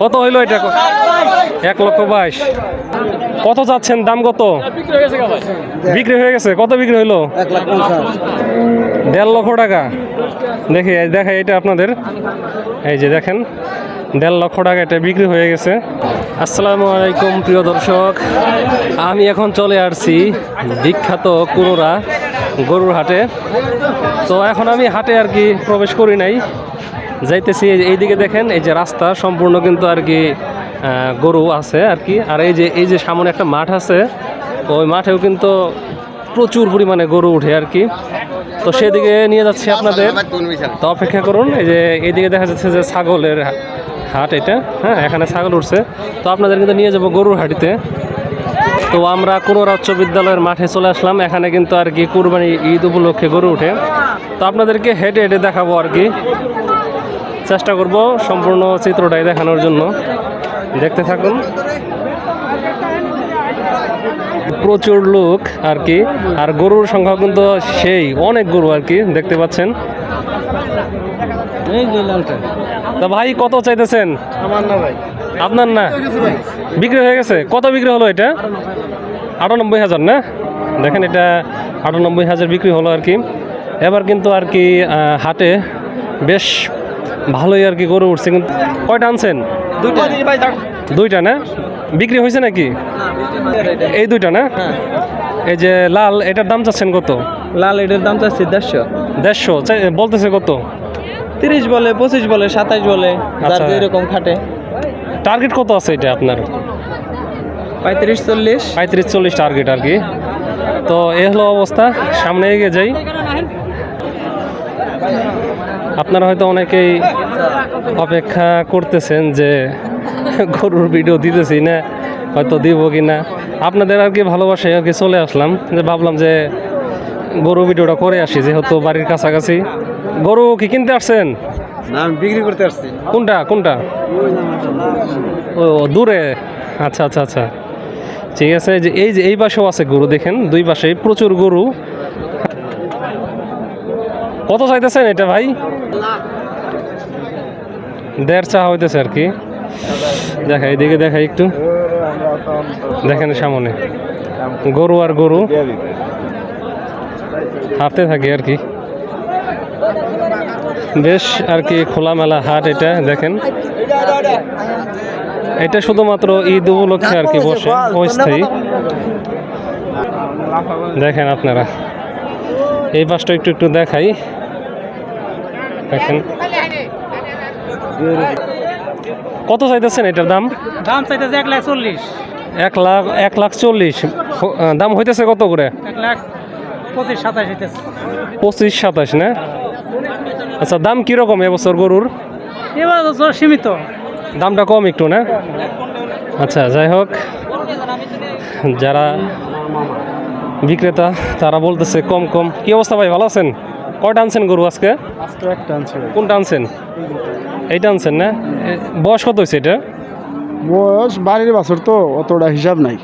কত হইল এটা? এক লক্ষ বাইশ। কত চাচ্ছেন দাম কত? বিক্রি হয়ে গেছে। কত বিক্রি হইল? দেড় লক্ষ টাকা। দেখি দেখে এটা আপনাদের। এই যে দেখেন, দেড় লক্ষ টাকা এটা বিক্রি হয়ে গেছে। আসসালামু আলাইকুম, প্রিয় দর্শক। আমি এখন চলে আসছি বিখ্যাত কুনোরা গরুর হাটে। তো এখন আমি হাটে আর কি প্রবেশ করি নাই। যাইতেছি, এই- এইদিকে দেখেন, এই যে রাস্তা সম্পূর্ণ কিন্তু আর কি গরু আছে আর কি। আর এই যে এই যে সামনে একটা মাঠ আছে, ওই মাঠেও কিন্তু প্রচুর পরিমাণে গরু উঠে আর কি। তো সেদিকে নিয়ে যাচ্ছি আপনাদের। তো অপেক্ষা করুন, এই যে এইদিকে দেখা যাচ্ছে যে ছাগলের হাট এটা হ্যাঁ এখানে ছাগল উঠছে। তো আপনাদের কিন্তু নিয়ে যাব গরুর হাটিতে। তো আমরা কোনোরা উচ্চ বিদ্যালয়ের মাঠে চলে আসলাম, এখানে কিন্তু আর কি কুরবানি ঈদ উপলক্ষে গরু উঠে। তো আপনাদেরকে হেঁটে হেঁটে দেখাবো আর কি। চেষ্টা করব সম্পূর্ণ চিত্রটাই দেখানোর জন্য। দেখতে থাকুন। প্রচুর লোক আর কি আর গরুর সংখ্যা কিন্তু সেই অনেক গরু আর কি দেখতে পাচ্ছেন। তা ভাই কত চাইতেছেন? আমার না ভাই। আপনার না? বিক্রি হয়ে গেছে কত বিক্রি হলো এটা? আটানব্বই হাজার না? দেখেন এটা আটানব্বই হাজার বিক্রি হলো আর কি। এবার কিন্তু আর কি হাটে বেশ ভালোই আর কি গরু উঠছে কিন্তু কয়টা আনছেন? দুইটা। না? বিক্রি হয়েছে নাকি? এই দুইটা না? এই যে লাল এটার দাম চাচ্ছেন কত? লাল এটার দাম চাচ্ছি দেড়শো। দেড়শো। বলতেছে কত? তিরিশ বলে পঁচিশ বলে সাতাইশ বলে যার আচ্ছা। খাটে। টার্গেট কত আছে এটা আপনার? পঁয়ত্রিশ চল্লিশ। পঁয়ত্রিশ চল্লিশ টার্গেট আর কি। তো এ হলো অবস্থা সামনে এগিয়ে যাই। আপনারা হয়তো অনেকেই অপেক্ষা করতেছেন যে গরুর ভিডিও দিতেছি না হয়তো দিব কি না। আপনাদের আর কি ভালোবাসায় আর কি চলে আসলাম যে ভাবলাম যে গরু ভিডিওটা করে আসি যেহেতু বাড়ির কাছাকাছি। গরু কি কিনতে আসছেন? না আমি বিক্রি করতে আসছি। কোনটা কোনটা? ও দূরে। আচ্ছা আচ্ছা আচ্ছা। ঠিক আছে যে এই যে এই পাশেও আছে গরু দেখেন দুই পাশে প্রচুর গরু। কত চাইতেছেন এটা ভাই? দেড় চা হইতেছে আর কি। দেখা, এদিকে দেখা একটু। দেখেন সামনে। গরু আর গরু। হাতে থাকে আর কি। বেশ আর কি খোলামেলা হাট এটা, দেখেন। এটা শুধুমাত্র ঈদ উপলক্ষে আর কি বসে, অস্থায়ী। দেখেন আপনারা। এই পাশটা একটু একটু দেখাই। দেখেন। কত চাইতেছেন এটার দাম? দাম চাইতেছে এক লাখ চল্লিশ। এক লাখ এক লাখ চল্লিশ। দাম হইতেছে কত করে? এক লাখ পঁচিশ হইতেছে। পঁচিশ সাতাশ না? আচ্ছা দাম কীরকম এবছর গরুর? এবার সীমিত। দামটা কম একটু না? আচ্ছা যাই হোক। যারা বিক্রেতা তারা বলতেছে কম কম। কি অবস্থা ভাই ভালো আছেন? কয়টা আনছেন গরু আজকে? কোনটা আনছেন? এইটা আনছেন না? বয়স কত হয়েছে এটা? বয়স বাড়ির বছর তো অতটা হিসাব নাই।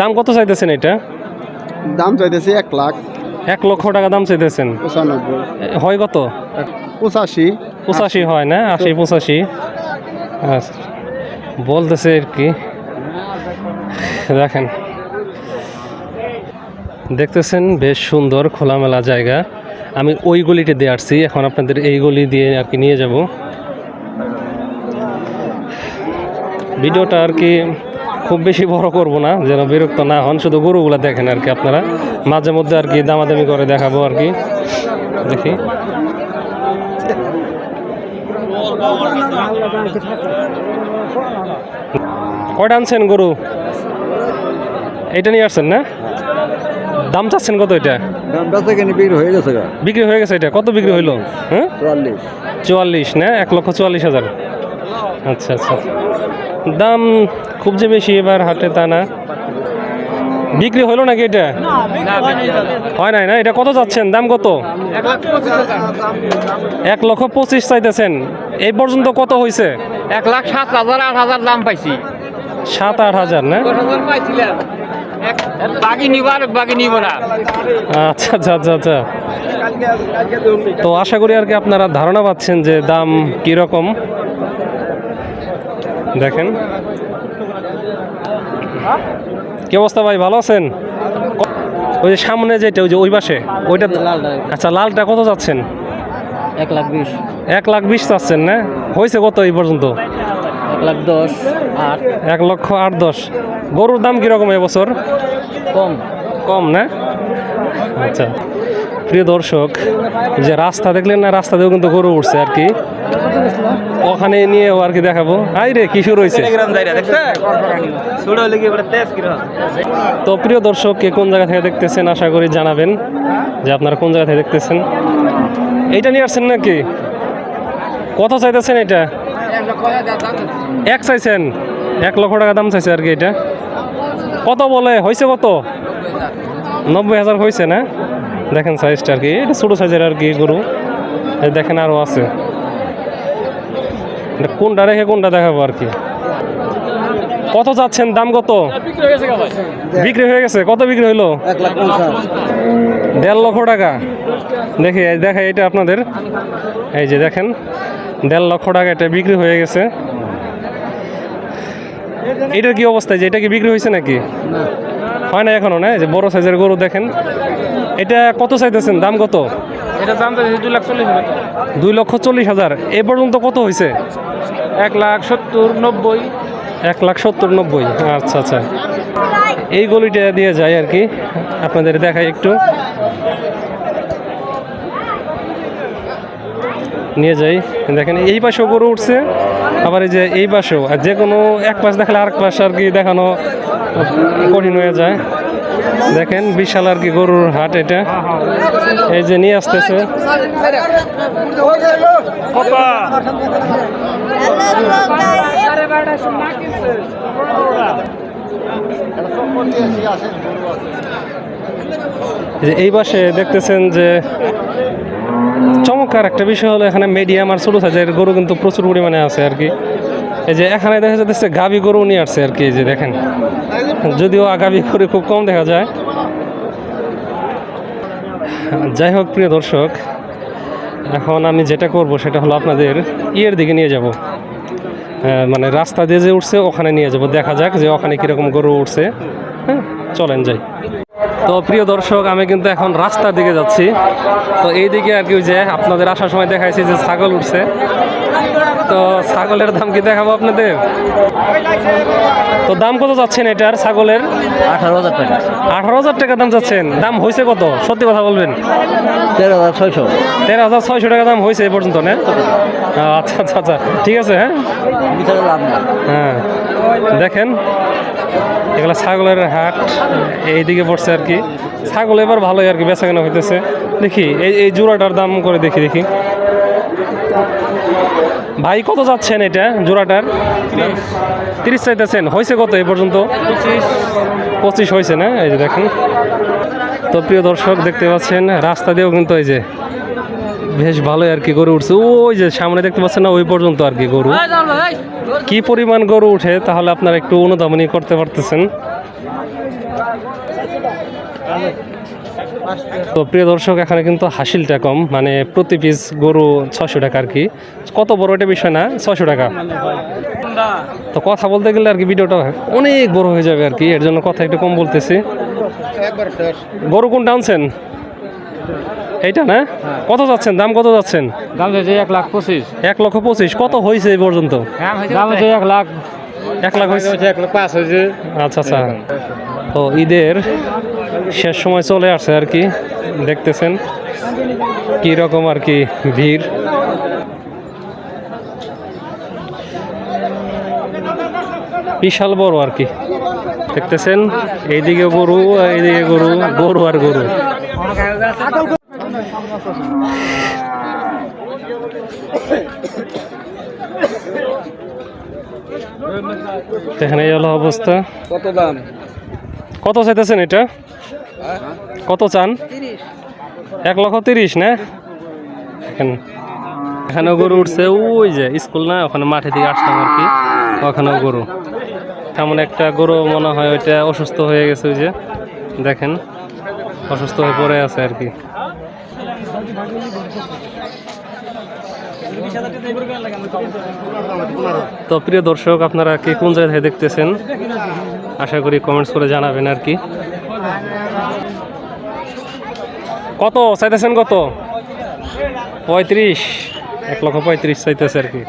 দাম কত চাইতেছেন এটা? দাম চাইতেছি এক লাখ। এক লক্ষ টাকা দাম চাইতেছেন। হয় কত? পঁচাশি। পঁচাশি হয় না? আশি পঁচাশি। আচ্ছা। বলতেছে আর কি। দেখেন দেখতেছেন বেশ সুন্দর খোলামেলা জায়গা। আমি ওই গলিটি দিয়ে আসছি, এখন আপনাদের এই গলি দিয়ে আর কি নিয়ে যাব। ভিডিওটা আর কি খুব বেশি বড় করব না, যেন বিরক্ত না হন, শুধু গরুগুলা দেখেন আর কি আপনারা। মাঝে মধ্যে আর কি দামাদামি করে দেখাবো আর কি। দেখি। কয়টা আনছেন গরু? এটা নিয়ে আসছেন না? দাম চাচ্ছেন কত এটা? দাম বেচা কেন? বিক্রি হয়ে গেছে গা। বিক্রি হয়ে গেছে এটা? কত বিক্রি হইল? হ্যাঁ? চুয়াল্লিশ। চুয়াল্লিশ না? এক লক্ষ চুয়াল্লিশ হাজার। আচ্ছা আচ্ছা। দাম খুব যে বেশি এবার হাটে তা না। বিক্রি হলো নাকি এটা? হয় নাই না? এটা কত যাচ্ছেন? দাম কত? এক লক্ষ পঁচিশ চাইতেছেন। এই পর্যন্ত কত হয়েছে এক লাখ সাত হাজার আট হাজার দাম পাইছি। সাত আট হাজার না? বাকি নিব বাকি নিব না। আচ্ছা আচ্ছা আচ্ছা আচ্ছা। তো আশা করি আর কি আপনারা ধারণা পাচ্ছেন যে দাম কীরকম। দেখেন। কি অবস্থা ভাই ভালো আছেন? ওই যে সামনে যেটা ওই যে ওই পাশে ওইটা আচ্ছা লালটা কত যাচ্ছেন? এক লাখ বিশ। এক লাখ বিশ চাচ্ছেন না? হয়েছে কত এই পর্যন্ত? এক লাখ দশ আট। এক লক্ষ আট দশ। গরুর দাম কীরকম এবছর কম। কম না? আচ্ছা। প্রিয় দর্শক যে রাস্তা দেখলেন না রাস্তা দিয়েও কিন্তু গরু উঠছে আর কি। ওখানে নিয়েও আর কি দেখাবো। আই রে কি শুরু হয়েছে? তো প্রিয় দর্শক কে কোন জায়গা থেকে দেখতেছেন আশা করি জানাবেন যে আপনারা কোন জায়গা থেকে দেখতেছেন। এইটা নিয়ে আসছেন নাকি? কত চাইতেছেন এটা? এক চাইছেন এক লক্ষ টাকা দাম চাইছে আর কি এটা। কত বলে? হয়েছে কত? নব্বই হাজার হয়েছে না? দেখেন সাইজটা আর কি। এটা ছোটো সাইজের আর কি গরু। দেখেন আরও আছে। কোনটা রেখে কোনটা দেখাবো আর কি? কত যাচ্ছেন? দাম কত? বিক্রি হয়ে গেছে। কত বিক্রি হইল? দেড় লক্ষ টাকা। দেখি দেখে এটা আপনাদের। এই যে দেখেন, দেড় লক্ষ টাকা এটা বিক্রি হয়ে গেছে। এটার কি অবস্থা? যে এটা কি বিক্রি হয়েছে নাকি? হয় না এখনও না? যে বড় সাইজের গরু দেখেন। এটা কত সাইজ চাইতেছেন? দাম কত? এটা দাম তো দু লাখ চল্লিশ হাজার দুই লক্ষ চল্লিশ হাজার। এ পর্যন্ত কত হয়েছে? এক লাখ সত্তর নব্বই। এক লাখ সত্তর নব্বই। আচ্ছা আচ্ছা। এই গলিটা দিয়ে যায় আর কি। আপনাদের দেখাই একটু। নিয়ে যাই। দেখেন এই পাশেও গরু উঠছে। আবার এই যে এই পাশেও আর যে কোনো এক পাশ দেখালে আরেক পাশ আর কি দেখানো কঠিন হয়ে যায়। দেখেন বিশাল আর কি গরুর হাট এটা। এই যে নিয়ে আসতেছে। এই পাশে দেখতেছেন যে চমৎকার একটা বিষয় হলো এখানে মিডিয়াম আর ছোটো সাইজের গরু কিন্তু প্রচুর পরিমাণে আছে আর কি। এই যে এখানে দেখা যাচ্ছে গাভী গরু নিয়ে আসছে আর কি, এই যে দেখেন। যদিও গাভী গরু খুব কম দেখা যায়। যাই হোক, প্রিয় দর্শক, এখন আমি যেটা করব সেটা হলো আপনাদের ইয়ের দিকে নিয়ে যাব। মানে রাস্তা দিয়ে যে উঠছে ওখানে নিয়ে যাব। দেখা যাক যে ওখানে কীরকম গরু উঠছে। হ্যাঁ চলেন যাই। তো প্রিয় দর্শক আমি কিন্তু এখন রাস্তার দিকে যাচ্ছি। তো এই দিকে আর কি ওই যে আপনাদের আসার সময় দেখাইছি যে ছাগল উঠছে। তো ছাগলের দাম কি দেখাবো আপনাদের? তো দাম কত যাচ্ছেন এটার ছাগলের? আঠারো হাজার টাকা। আঠারো হাজার টাকা দাম যাচ্ছেন। দাম হয়েছে কত? সত্যি কথা বলবেন? তেরো হাজার ছয়শো। তেরো হাজার ছয়শো টাকা দাম হয়েছে এই পর্যন্ত না? আচ্ছা আচ্ছা আচ্ছা। ঠিক আছে হ্যাঁ? হ্যাঁ। দেখেন এগুলো ছাগলের হাট, এইদিকে পড়ছে আর কি। ছাগল এবার ভালোই আর কি বেচা কেনা হইতেছে। দেখি, এই এই জোড়াটার দাম করে দেখি দেখি। ভাই, কত যাচ্ছেন এটা, জোড়াটার? তিরিশ চাইতেছেন হয়েছে কত এই পর্যন্ত? পঁচিশ। হয়েছে না? এই যে দেখেন। তো প্রিয় দর্শক, দেখতে পাচ্ছেন, রাস্তা দিয়েও কিন্তু এই যে বেশ ভালোই আর কি গরু উঠছে। ওই যে সামনে দেখতে পাচ্ছেন না ওই পর্যন্ত আর কি গরু। কি পরিমাণ গরু উঠে তাহলে আপনারা একটু অনুধাবনী করতে পারতেছেন? তো প্রিয় দর্শক এখানে কিন্তু হাসিলটা কম মানে প্রতি পিস গরু ছশো টাকা আর কি। কত বড় এটা বিষয় না ছশো টাকা। তো কথা বলতে গেলে আর কি ভিডিওটা অনেক বড় হয়ে যাবে আর কি এর জন্য কথা একটু কম বলতেছি। গরু কোনটা আনছেন? এইটা না? কত যাচ্ছেন? দাম কত যাচ্ছেন? দাম হচ্ছে এক লাখ পঁচিশ। এক লক্ষ পঁচিশ। কত হয়েছে এই পর্যন্ত? দাম হচ্ছে এক লাখ। এক লাখ হয়েছে? এক লাখ পাঁচ হয়েছে। আচ্ছা আচ্ছা। তো ঈদের শেষ সময় চলে আসছে আর কি। দেখতেছেন কি রকম আর কি ভিড়। বিশাল বড় আর কি। দেখতেছেন? এইদিকে গরু এইদিকে গরু গরু আর গরু। এখানে এই হলো অবস্থা। কত দাম? কত চাইতেছেন এটা? কত চান? এক লক্ষ তিরিশ না? এখানে এখানেও গরু উঠছে ওই যে স্কুল না? ওখানে মাঠে থেকে আসলাম আর কি। ওখানেও গরু। তেমন একটা গরু মনে হয় ওইটা অসুস্থ হয়ে গেছে ওই যে। দেখেন অসুস্থ হয়ে পড়ে আছে আর কি। তো প্রিয় দর্শক, আপনারা কি কোন জায়গায় দেখতেছেন? আশা করি কমেন্টস করে জানাবেন আর কি। কত? চাইতেছেন কত? পঁয়ত্রিশ। এক লক্ষ পঁয়ত্রিশ চাইতেছে আর কি।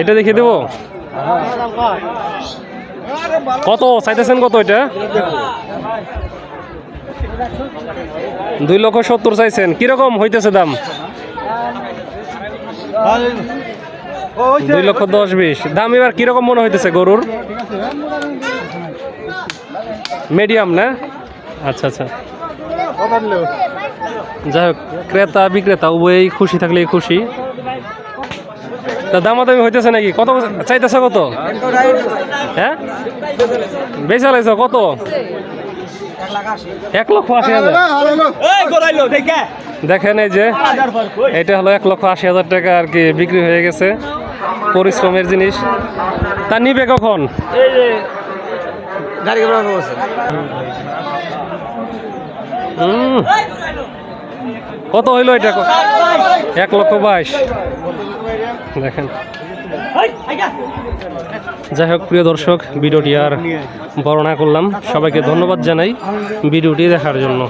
এটা দেখিয়ে দেবো? কত? চাইতেছেন কত এটা? দুই লক্ষ সত্তর চাইছেন। কীরকম হইতেছে দাম? দুই লক্ষ দশ বিশ। দাম এবার কীরকম মনে হইতেছে গরুর? মিডিয়াম না? আচ্ছা আচ্ছা। যাই হোক, ক্রেতা, বিক্রেতা, উভয়ই খুশি থাকলেই খুশি। তা দামাদামি হইতেছে নাকি? কত চাইতেছে কত? হ্যাঁ? বেচা লাগছে কত? এক লক্ষ আশি হাজার। দেখেন এই যে এটা হলো এক লক্ষ আশি হাজার টাকা আর কি বিক্রি হয়ে গেছে পরিশ্রমের জিনিস। তা নিবে কখন? হুম। কত হইল এটা? এক লক্ষ বাইশ। দেখেন। যাই হোক প্রিয় দর্শক ভিডিওটি আর বর্ণনা করলাম। সবাইকে ধন্যবাদ জানাই ভিডিওটি দেখার জন্য।